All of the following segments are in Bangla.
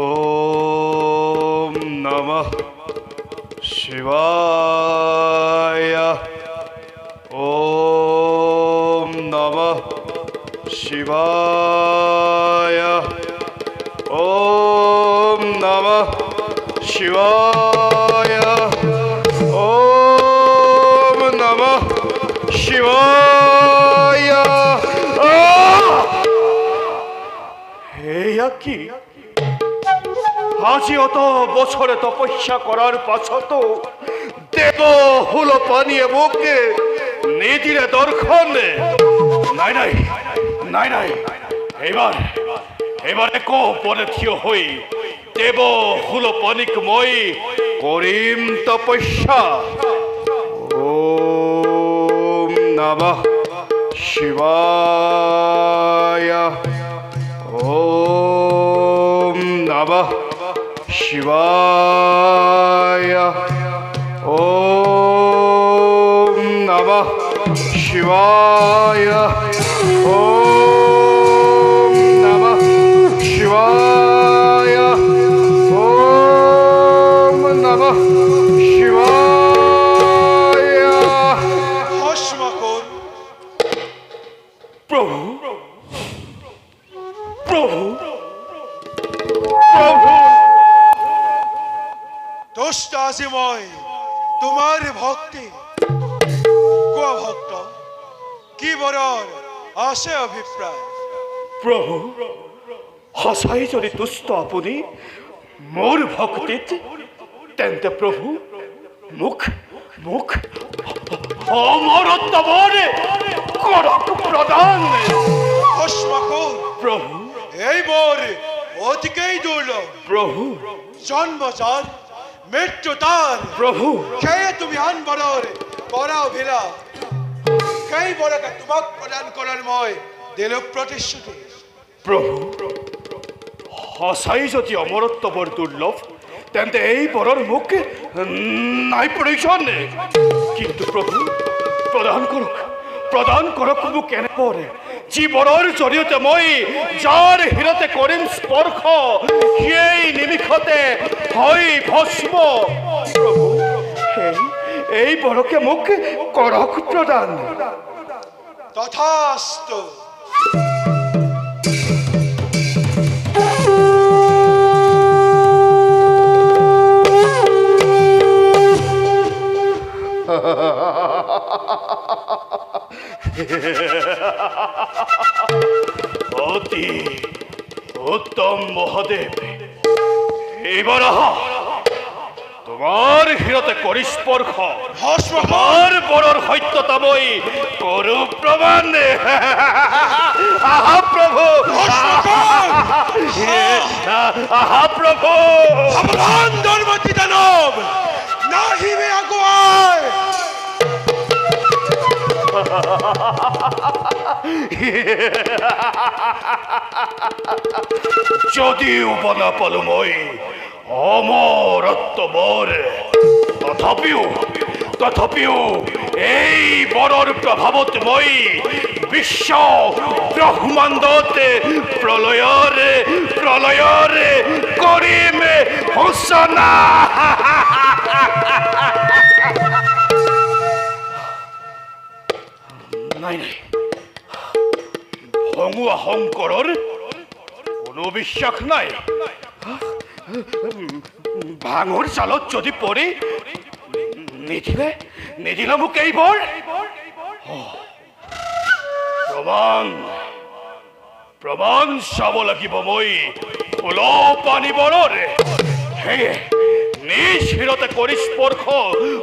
옴 나마 시와야 옴 나마 시와야 옴 나마 시와야 옴 나마 시와야 아! 해야기 আজি অত বছরে তপস্যা করার পাছত দেব হলো পানিয়ে মুখে নিদিলে দর্শন। নাই নাই নাই নাই। এবার এবার একো পরে থিয় হই দেব হলো পানিক মই করিম তপস্যা। ওম নমঃ শিবায়। ওম নমঃ শিবায় ওম নমঃ শিবায় ওম নমঃ শিবায় ওম নমঃ শিবায় ভস্মাকর প্রভু প্রভু প্রভু মই। তোমার ভক্তি। কোয়া ভক্ত? কি বরর আছে অভিপ্রায়। প্রভু সঁচাই যদি তুষ্ট আপুনি মোৰ ভক্তিত তেন্তে প্ৰভু মোক মোক অমৰত্বৰে কৰক প্ৰদান। ভস্মাকর প্ৰভু এই বর অতিকেই দুর্লভ প্ৰভু জন্ম যার মৃত্যু তার। প্ৰভু খেয়ে তুমি আন বরর করাও ভিলা সেই বরকে তোমাক প্রদান করার মই দিল প্রতিশ্রুতি। প্ৰভু সঁচাই যদি অমৰত্ব বৰ দুৰ্লভ তেন্তে এই বৰৰ মোক নাই প্ৰয়োজন কিন্তু প্ৰভু প্ৰদান কৰক প্ৰদান কৰক মোক এনে পৰে যি বৰৰ জৰিয়তে মই যাৰ হীৰতে কৰিম স্পৰ্শ সেই নিমিষতে হয় ভস্ম। এই এই বৰকে মোক কৰক প্ৰদান তথাস্তু। অতি উত্তম মহাদেব। এইবার আহা। তোমার স্পর্শ ভস্মাকর আমার বড়র সত্যতা মই করু প্রমাণ। আহা প্রভু। আহা প্রভু। সাবধান ধর্মতি দানব না যদিও বনা পালো মই অমরত্ব বর তথাপিও তথাপিও এই বৰৰ প্ৰভাৱত মই বিশ্ব ব্ৰহ্মাণ্ডত প্ৰলয়ৰে প্ৰলয়ৰে কৰিম ঘোষণা নাই। নাই ভঙুৱা শংকৰৰ কোনো বিশ্বাস নাই। ভাঙৰ চালত যদি পৰি নিদিলে নিদিলে মোক এইবোৰ? প্ৰমাণ প্ৰমাণ চাব লাগিব মই। ফুল পানী বৰৰে। সেয়ে নিজ শিৰতে কৰি স্পৰ্শ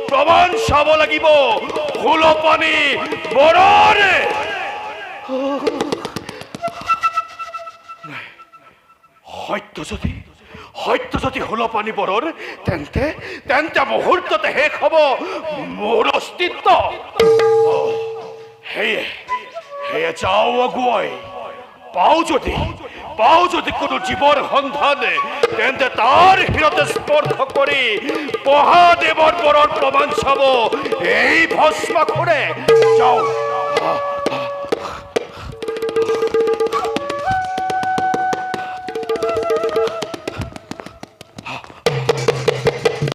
প্ৰমাণ চাব লাগিব। ফুল পানী বৰৰে সত্য যদি সত্য যদি হল পানী বৰৰ তেন্তে তেন্তে মুহূৰ্ততে শেষ হ'ব মোৰ অস্তিত্ব। সেয়ে সেয়ে যাওঁ আগুৱাই পাওঁ যদি পাওঁ যদি কোনো জীৱৰ সন্ধানে, তেন্তে তাৰ হীৰতে স্পৰ্শ কৰি মহাদেৱৰ বৰৰ প্ৰমাণ চাব এই ভস্মাখৰে যাওঁ।